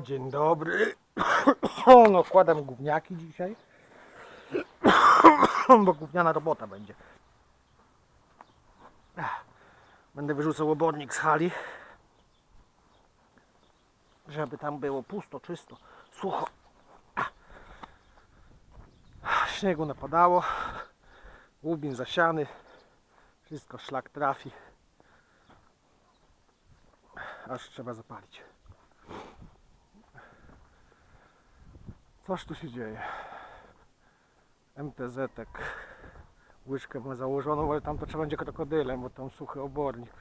Dzień dobry. O, no wkładam gówniaki dzisiaj. Bo gówniana robota będzie. Będę wyrzucał obornik z hali. Żeby tam było pusto, czysto, sucho. Śniegu napadało. Łubin zasiany. Wszystko szlak trafi. Aż trzeba zapalić. Coż tu się dzieje? MTZ -ek. łyżkę ma założoną, ale tam to trzeba będzie krokodylem, bo tam suchy obornik.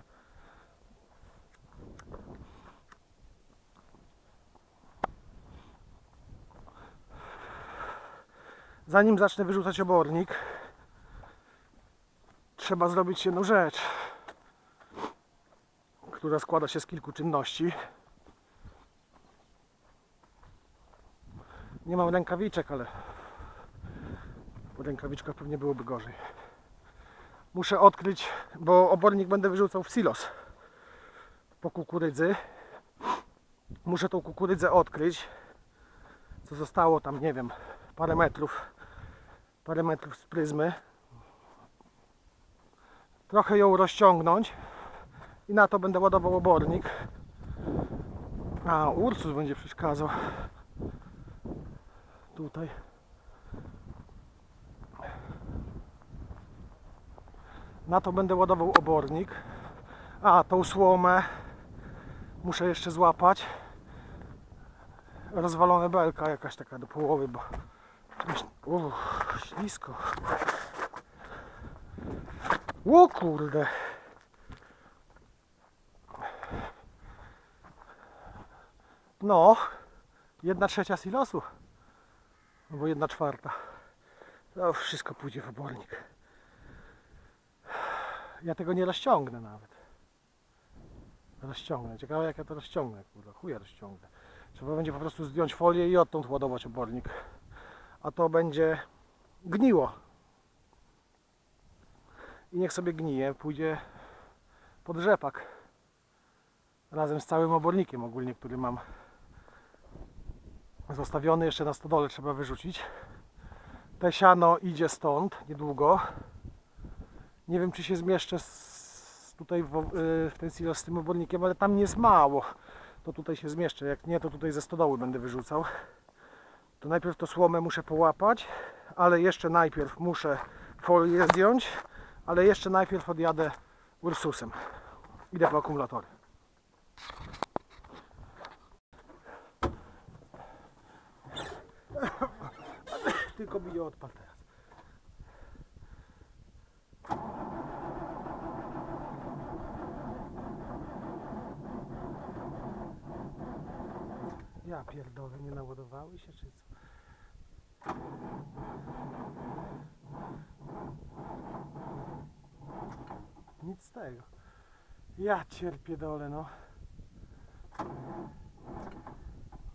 Zanim zacznę wyrzucać obornik, trzeba zrobić jedną rzecz, która składa się z kilku czynności. Nie mam rękawiczek, ale po rękawiczkach pewnie byłoby gorzej. Muszę odkryć, bo obornik będę wyrzucał w silos po kukurydzy. Muszę tą kukurydzę odkryć, co zostało tam, nie wiem, parę metrów, parę metrów z pryzmy. Trochę ją rozciągnąć i na to będę ładował obornik. A, Ursus będzie przeszkadzał. Tutaj. Na to będę ładował obornik. A, tą słomę muszę jeszcze złapać. Rozwalone belka jakaś taka do połowy, bo. Uff, ślisko. O kurde. No, jedna trzecia silosu. Albo jedna czwarta. To wszystko pójdzie w obornik. Ja tego nie rozciągnę nawet. Rozciągnę. Ciekawe jak ja to rozciągnę, kurde. Chuja rozciągnę. Trzeba będzie po prostu zdjąć folię i odtąd ładować obornik. A to będzie gniło. I niech sobie gnije. Pójdzie pod rzepak. Razem z całym obornikiem ogólnie, który mam zostawiony jeszcze na stodole trzeba wyrzucić. Te siano idzie stąd niedługo. Nie wiem czy się zmieszczę z, tutaj w, w ten silos z tym obornikiem, ale tam nie jest mało. To tutaj się zmieszczę. Jak nie, to tutaj ze stodoły będę wyrzucał. To najpierw to słomę muszę połapać, ale jeszcze najpierw muszę folię zdjąć, ale jeszcze najpierw odjadę Ursusem. Idę po akumulatory. Tylko mi nie teraz. Ja pierdolę, nie naładowały się czy co? Nic z tego. Ja cierpię dole, no.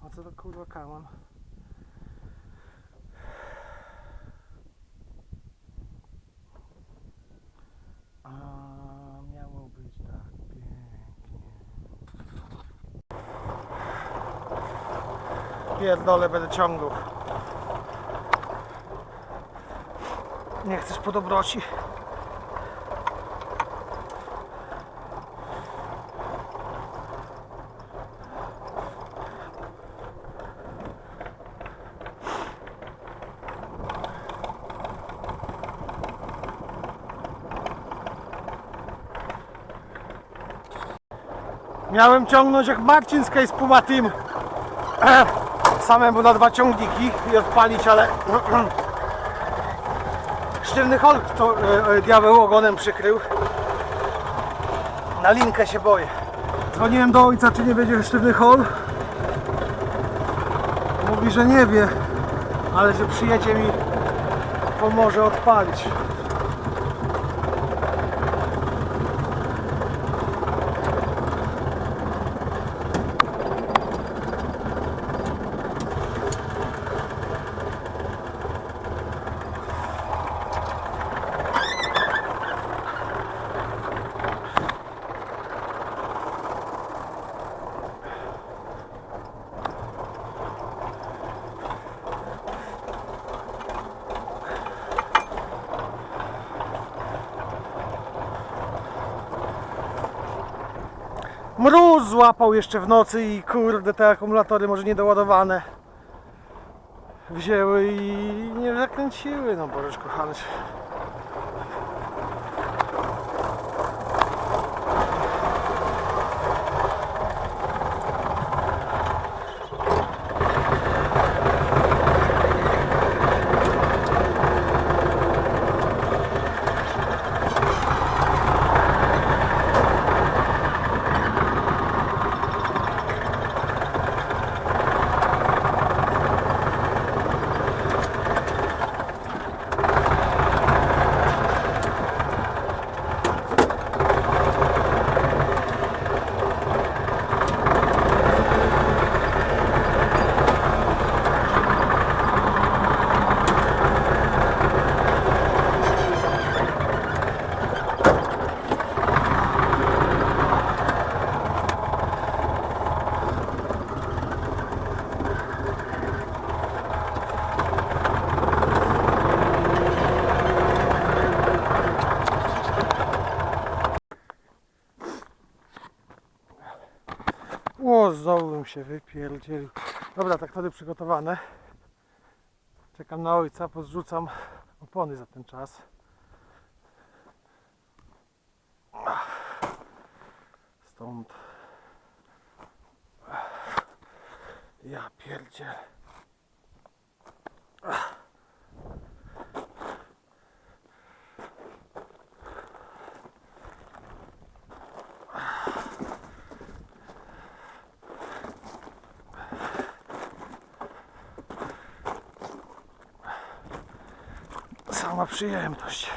A co to kurwa kaman? A miało być tak pięknie. Pierdolę będę ciągnął. Nie chcesz po dobroci? Miałem ciągnąć jak Marcin z Case Puma. Samemu na dwa ciągniki i odpalić, ale sztywny Hulk to e, e, diabeł ogonem przykrył. Na linkę się boję. Dzwoniłem do ojca, czy nie będzie sztywny hol. Mówi, że nie wie, ale że przyjedzie mi pomoże odpalić. Mróz złapał jeszcze w nocy i kurde te akumulatory może niedoładowane wzięły i nie zakręciły, no Bożesz kochany. O, znowu bym się wypierdzielił. Dobra, tak wtedy przygotowane. Czekam na ojca, pozrzucam opony za ten czas. Stąd. Ja pierdziel. Przyjemność.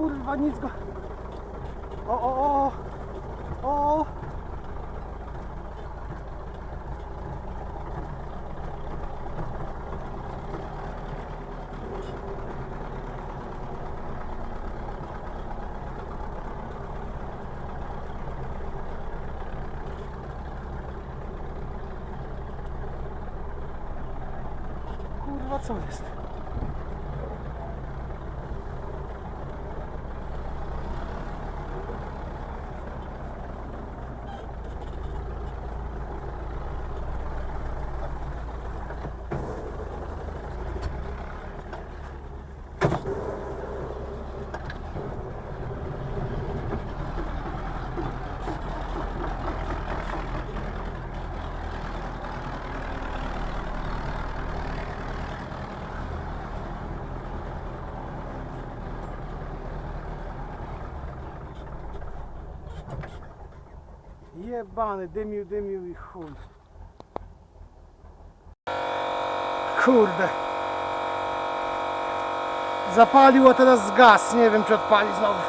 Kurwa, nic go. O, o, o. Kurwa, co jest? Jebany, dymił, dymił i chuj. Kurde. Zapalił, a teraz zgas. Nie wiem, czy odpali znowu.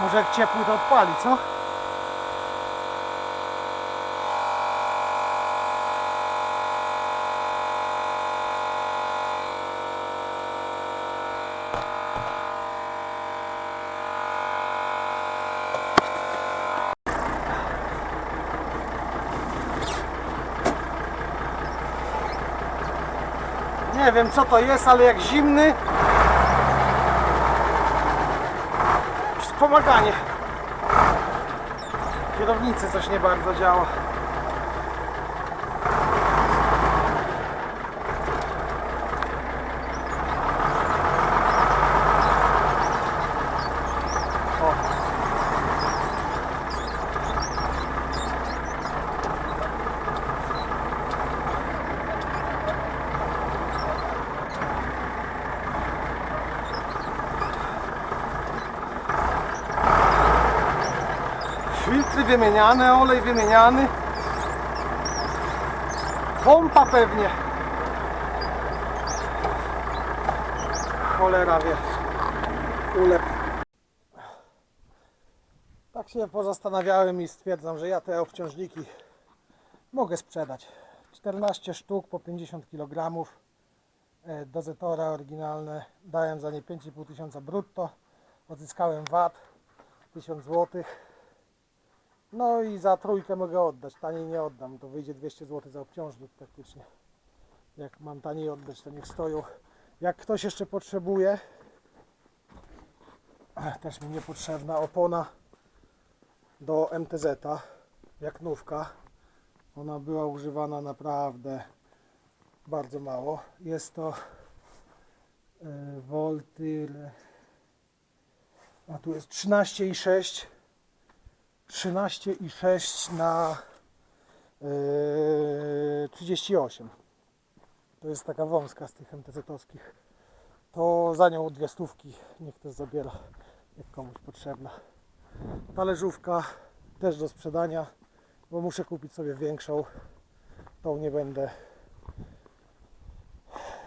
Może jak ciepły to odpali, co? Nie wiem co to jest, ale jak zimny. Wspomaganie. Kierownicy coś nie bardzo działa. O. Wymieniane, olej wymieniany. Pompa pewnie. Cholera wie. Ulep. Tak się pozastanawiałem i stwierdzam, że ja te obciążniki mogę sprzedać. 14 sztuk po 50 kg. E, Dozetora oryginalne. Dałem za nie 5,5 tysiąca brutto. Odzyskałem VAT 1000 zł. No i za trójkę mogę oddać. Taniej nie oddam. To wyjdzie 200 zł za obciążnik praktycznie. Jak mam taniej oddać, to niech stoją. Jak ktoś jeszcze potrzebuje, też mi niepotrzebna opona do MTZ-a, jak nówka. Ona była używana naprawdę bardzo mało. Jest to e, Voltyr. A tu jest 13,6 13,6 na yy, 38. To jest taka wąska z tych MTZ-owskich. To za nią dwie stówki. Niech ktoś zabiera, jak komuś potrzebna. Talerzówka też do sprzedania, bo muszę kupić sobie większą. Tą nie będę.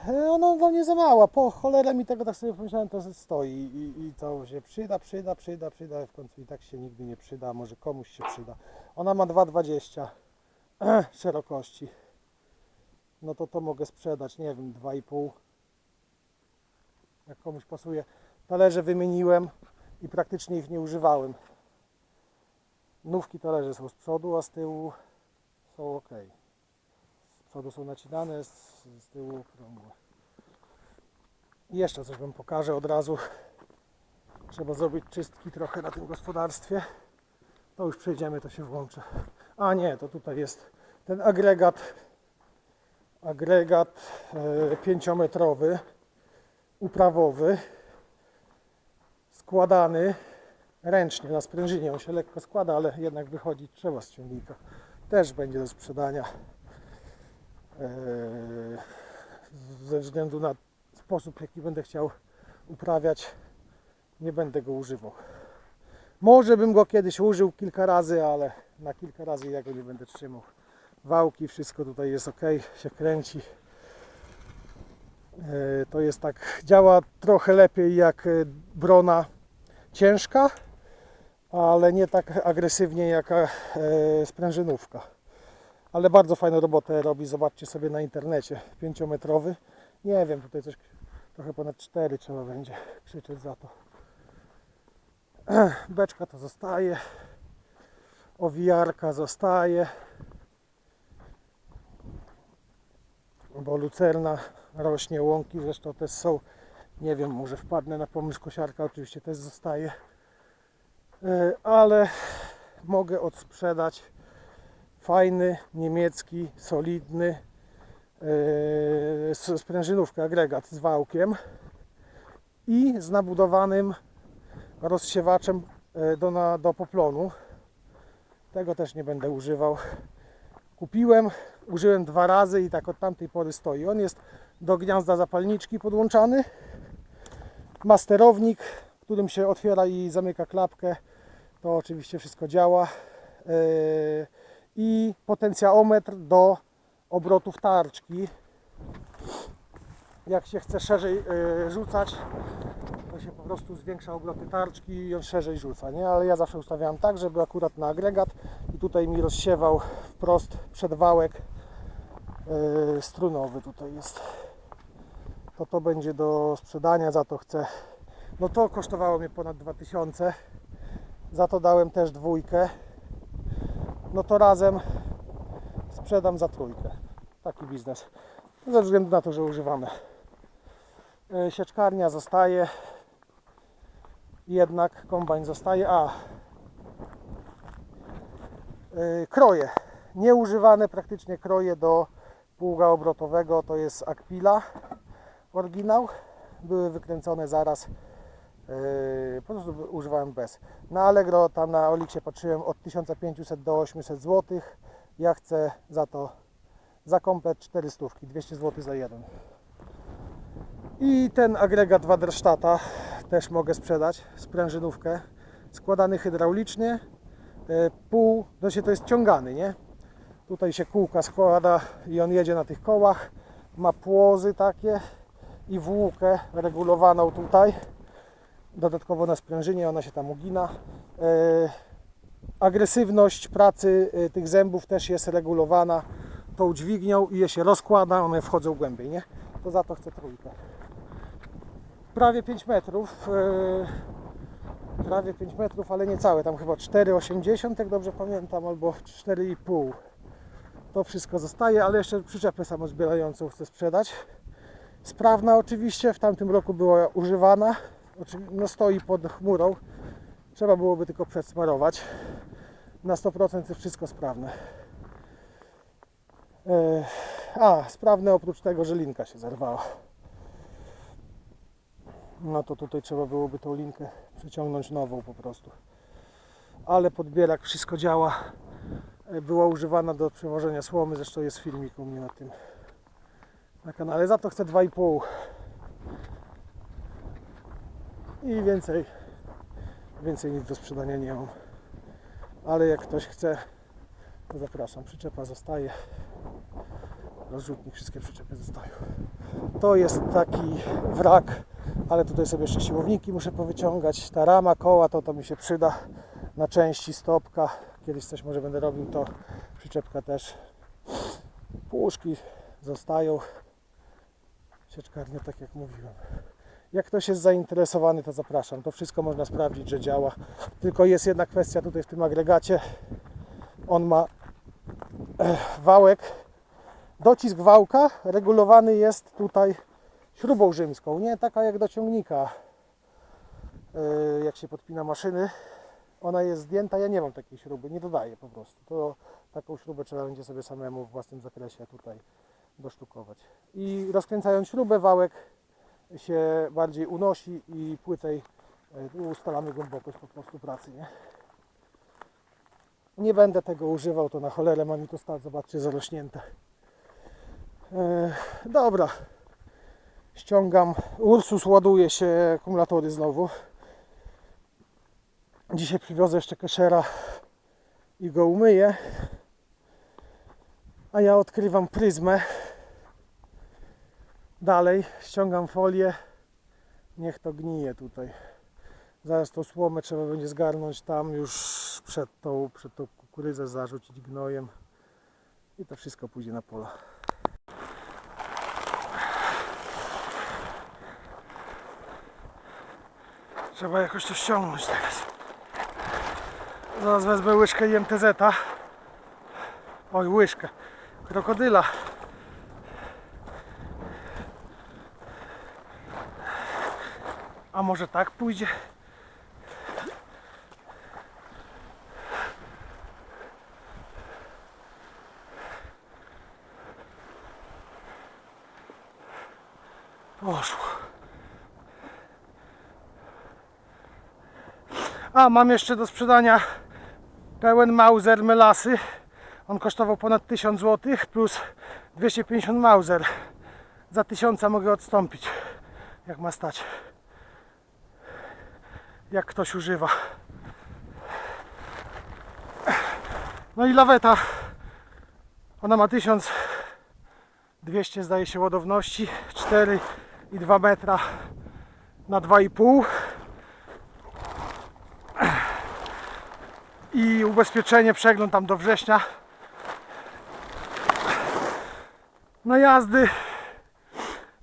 E, Ona dla mnie za mała. Po cholerę mi tego tak sobie pomyślałem, to stoi i, i to się przyda, przyda, przyda, przyda. W końcu i tak się nigdy nie przyda, może komuś się przyda. Ona ma 2,20 szerokości. No to to mogę sprzedać, nie wiem, 2,5. Jak komuś pasuje. Talerze wymieniłem i praktycznie ich nie używałem. Nówki talerze są z przodu, a z tyłu są ok. Przodu są nacinane, z, z tyłu okrągłe. I jeszcze coś Wam pokażę od razu. Trzeba zrobić czystki trochę na tym gospodarstwie. To już przejdziemy, to się włączę. A nie, to tutaj jest ten agregat agregat e, pięciometrowy uprawowy składany ręcznie na sprężynie. On się lekko składa, ale jednak wychodzi trzeba z ciągnika. Też będzie do sprzedania. E, ze względu na sposób, jaki będę chciał uprawiać, nie będę go używał. Może bym go kiedyś użył kilka razy, ale na kilka razy ja go nie będę trzymał. Wałki, wszystko tutaj jest ok, się kręci. E, To jest tak, działa trochę lepiej jak e, brona ciężka, ale nie tak agresywnie jak e, sprężynówka. Ale bardzo fajną robotę robi, zobaczcie sobie na internecie, 5-metrowy. Nie wiem, tutaj coś trochę ponad 4 trzeba będzie krzyczeć za to. Beczka to zostaje, owijarka zostaje, bo lucerna rośnie, łąki zresztą też są, nie wiem, może wpadnę na pomysł kosiarka, oczywiście też zostaje, E, ale mogę odsprzedać fajny, niemiecki, solidny yy, sprężynówkę, agregat z wałkiem i z nabudowanym rozsiewaczem e, do, na, do poplonu. Tego też nie będę używał. Kupiłem, użyłem dwa razy i tak od tamtej pory stoi. On jest do gniazda zapalniczki podłączany. Masterownik, którym się otwiera i zamyka klapkę. To oczywiście wszystko działa. Yy, I potencjaometr do obrotów tarczki. Jak się chce szerzej yy, rzucać, to się po prostu zwiększa obroty tarczki i on szerzej rzuca, nie? Ale ja zawsze ustawiałem tak, żeby akurat na agregat i tutaj mi rozsiewał wprost przed wałek yy, strunowy tutaj jest. To to będzie do sprzedania, za to chcę. No to kosztowało mnie ponad 2000. Za to dałem też dwójkę. No to razem sprzedam za trójkę. Taki biznes. Ze względu na to, że używamy. Yy, Sieczkarnia zostaje. Jednak kombajn zostaje. A yy, kroje. Nieużywane praktycznie kroje do pługa obrotowego to jest Aquila oryginał. Były wykręcone zaraz. Yy, po prostu używałem bez. Na Allegro, tam na Oliksie patrzyłem od 1500 do 800 zł. Ja chcę za to za komplet 400, 200 zł za jeden. I ten agregat Waderstata też mogę sprzedać, sprężynówkę, składany hydraulicznie, e, pół, znaczy to jest ciągany, nie? Tutaj się kółka składa i on jedzie na tych kołach. Ma płozy takie i włókę regulowaną tutaj. Dodatkowo na sprężynie ona się tam ugina. E, agresywność pracy e, tych zębów też jest regulowana tą dźwignią i je się rozkłada, one wchodzą głębiej, nie? To za to chcę trójkę. Prawie 5 metrów. e, prawie 5 metrów, ale nie całe, tam chyba 4,80, jak dobrze pamiętam, albo 4,5. To wszystko zostaje, ale jeszcze przyczepę samozbierającą chcę sprzedać. Sprawna oczywiście, w tamtym roku była używana. Oczywi- No stoi pod chmurą. Trzeba byłoby tylko przedsmarować. Na 100% jest wszystko sprawne. E, A, sprawne oprócz tego, że linka się zerwała. No to tutaj trzeba byłoby tą linkę przeciągnąć nową po prostu. Ale podbierak, wszystko działa. E, Była używana do przewożenia słomy, zresztą jest filmik u mnie na tym na kanale. Za to chcę 2,5 i więcej więcej nic do sprzedania nie mam. Ale jak ktoś chce, to zapraszam. Przyczepa zostaje. Rozrzutnik, wszystkie przyczepy zostają. To jest taki wrak, ale tutaj sobie jeszcze siłowniki muszę powyciągać. Ta rama koła to, to mi się przyda na części stopka. Kiedyś coś może będę robił, to przyczepka też. Puszki zostają. Sieczkarnia, tak jak mówiłem. Jak ktoś jest zainteresowany, to zapraszam. To wszystko można sprawdzić, że działa. Tylko jest jedna kwestia tutaj w tym agregacie. On ma e, wałek. Docisk wałka regulowany jest tutaj śrubą rzymską, nie taka jak do ciągnika. E, Jak się podpina maszyny, ona jest zdjęta. Ja nie mam takiej śruby, nie dodaję po prostu. To taką śrubę trzeba będzie sobie samemu w własnym zakresie tutaj dosztukować. I rozkręcając śrubę, wałek się bardziej unosi i płycej e, ustalamy głębokość po prostu pracy, nie? Nie będę tego używał, to na cholerę ma mi to stać, zobaczcie, zarośnięte. E, dobra. Ściągam. Ursus ładuje się akumulatory znowu. Dzisiaj przywiozę jeszcze keszera i go umyję. A ja odkrywam pryzmę. Dalej ściągam folię. Niech to gnije tutaj. Zaraz tą słomę trzeba będzie zgarnąć tam już przed tą, przed tą kukurydzę, zarzucić gnojem. I to wszystko pójdzie na pola. Trzeba jakoś to ściągnąć teraz. Zaraz wezmę łyżkę IMTZ-a. Oj, łyżkę. Krokodyla. A może tak pójdzie? Poszło. A, mam jeszcze do sprzedania pełen Mauser Melasy. On kosztował ponad 1000 zł plus 250 Mauser. Za 1000 mogę odstąpić, jak ma stać. Jak ktoś używa. No i laweta. Ona ma 1200 zdaje się ładowności. 4,2 metra na 2,5 i ubezpieczenie, przegląd tam do września. Na jazdy,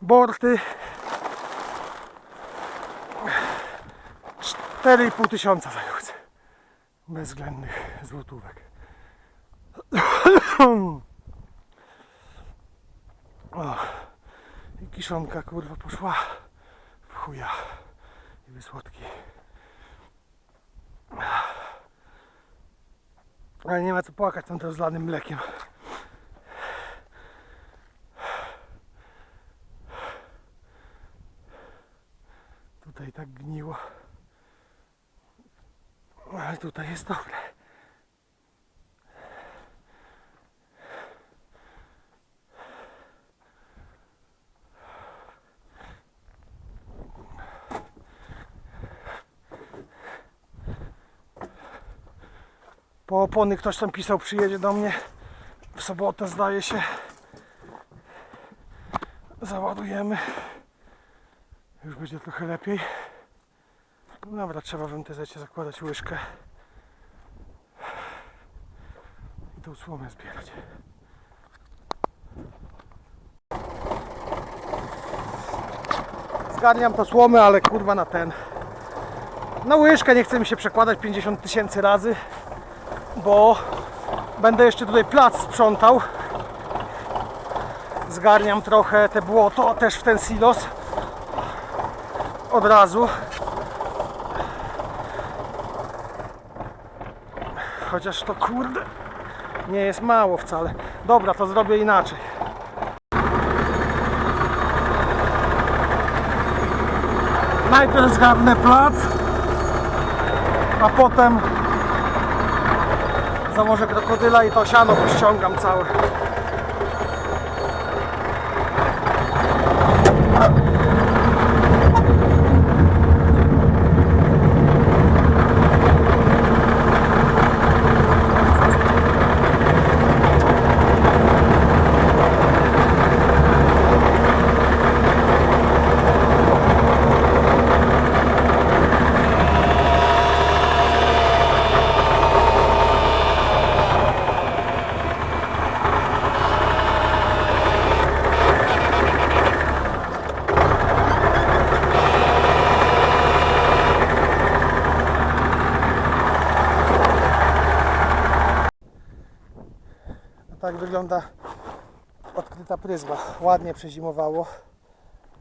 borty 4,5 tysiąca jazdę. Bezwzględnych złotówek. I kiszonka kurwa poszła w chuja i wysłodki. Ale nie ma co płakać tam rozlanym mlekiem. Tutaj tak gniło. Ale tutaj jest dobre. Po opony ktoś tam pisał, przyjedzie do mnie. w sobotę zdaje się załadujemy. Już będzie trochę lepiej. Dobra, trzeba w MTZ zakładać łyżkę i tą słomę zbierać. Zgarniam to słomy, ale kurwa na ten. Na łyżkę nie chce mi się przekładać 50 tysięcy razy, bo będę jeszcze tutaj plac sprzątał. Zgarniam trochę te błoto też w ten silos od razu. Chociaż to kurde nie jest mało wcale. Dobra, to zrobię inaczej. Najpierw zgarnę plac, a potem założę krokodyla i to siano pościągam całe. Tak wygląda odkryta pryzma. Ładnie przezimowało.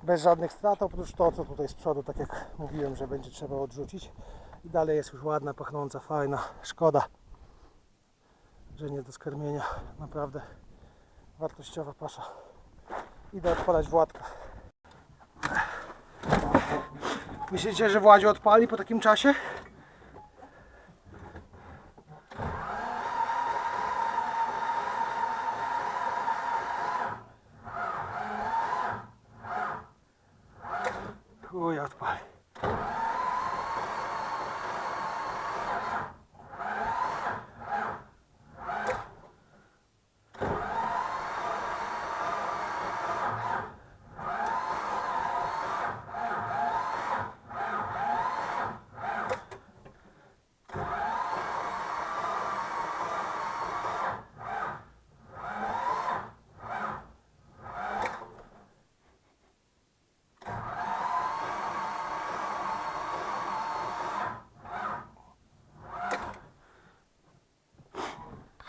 Bez żadnych strat, oprócz to, co tutaj z przodu, tak jak mówiłem, że będzie trzeba odrzucić. I dalej jest już ładna, pachnąca, fajna. Szkoda, że nie do skarmienia. Naprawdę wartościowa pasza. Idę odpalać Władka. Myślicie, że Władziu odpali po takim czasie? Chuj odpali.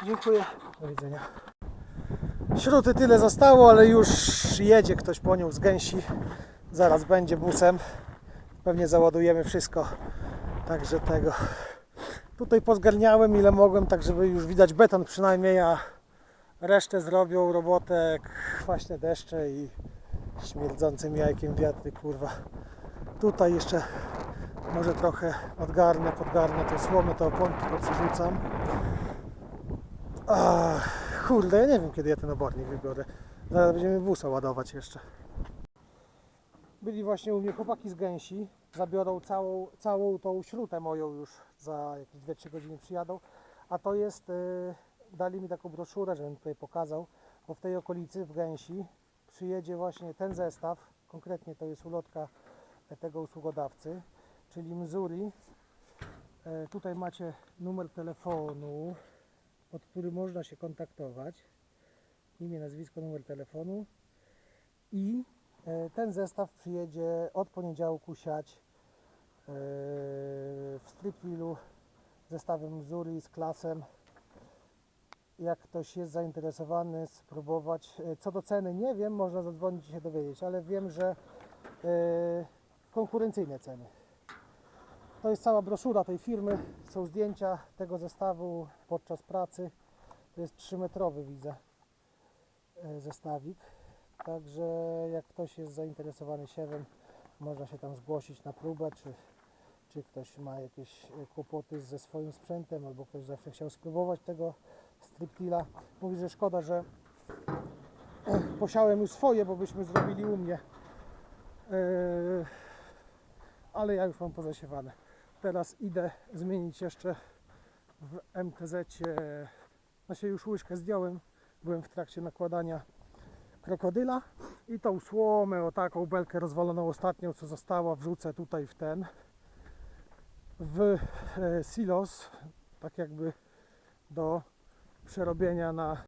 Dziękuję. Do widzenia. Śruty tyle zostało, ale już jedzie ktoś po nią z gęsi. Zaraz będzie busem. Pewnie załadujemy wszystko. Także tego. Tutaj pozgarniałem ile mogłem, tak żeby już widać beton przynajmniej, a resztę zrobią robotę kwaśne deszcze i śmierdzącym jajkiem wiatry, kurwa. Tutaj jeszcze może trochę odgarnę, podgarnę tą słomę, te oponki poprzerzucam. Ach, kurde, ja nie wiem kiedy ja ten obornik wybiorę. Zaraz będziemy busa ładować jeszcze. Byli właśnie u mnie chłopaki z gęsi. Zabiorą całą, całą tą śrutę moją już za jakieś 2-3 godziny przyjadą. A to jest, y, dali mi taką broszurę, żebym tutaj pokazał, bo w tej okolicy w gęsi przyjedzie właśnie ten zestaw. Konkretnie to jest ulotka tego usługodawcy, czyli Missouri. E, Tutaj macie numer telefonu pod który można się kontaktować. Imię, nazwisko, numer telefonu. I e, ten zestaw przyjedzie od poniedziałku siać e, w Stripwheelu zestawem Missouri z klasem. Jak ktoś jest zainteresowany, spróbować. E, Co do ceny nie wiem, można zadzwonić i się dowiedzieć, ale wiem, że konkurencyjne ceny. To jest cała broszura tej firmy. Są zdjęcia tego zestawu podczas pracy. To jest 3-metrowy, widzę, e, zestawik. Także jak ktoś jest zainteresowany siewem, można się tam zgłosić na próbę, czy, czy ktoś ma jakieś e, kłopoty ze swoim sprzętem, albo ktoś zawsze chciał spróbować tego striptila. Mówi, że szkoda, że posiałem już swoje, bo byśmy zrobili u mnie. E, ale ja już mam pozasiewane. Teraz idę zmienić jeszcze w MTZ. Znaczy już łyżkę zdjąłem, byłem w trakcie nakładania krokodyla i tą słomę, o taką belkę rozwaloną ostatnią, co została, wrzucę tutaj w ten w e, silos, tak jakby do przerobienia na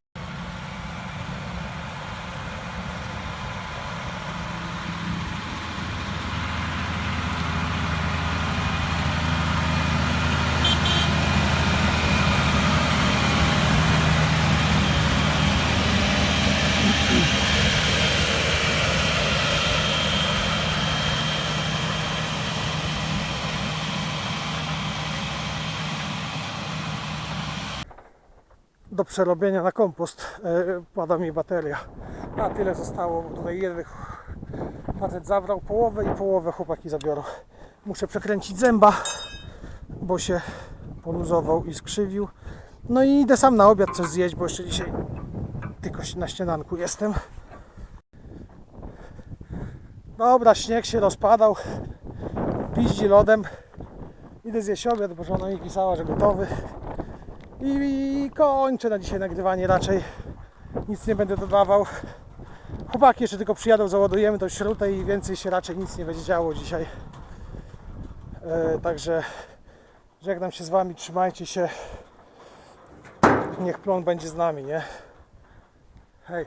do przerobienia na kompost e, pada mi bateria. A tyle zostało, bo tutaj jeden facet zabrał połowę i połowę chłopaki zabiorą. Muszę przekręcić zęba, bo się poluzował i skrzywił. No i idę sam na obiad coś zjeść, bo jeszcze dzisiaj tylko na śniadanku jestem. Dobra, śnieg się rozpadał, piździ lodem. Idę zjeść obiad, bo żona mi pisała, że gotowy. I kończę na dzisiaj nagrywanie raczej. Nic nie będę dodawał. Chłopaki jeszcze tylko przyjadą, załadujemy tą śrutę i więcej się raczej nic nie będzie działo dzisiaj. E, także żegnam się z Wami, trzymajcie się. Niech plon będzie z nami, nie? Hej.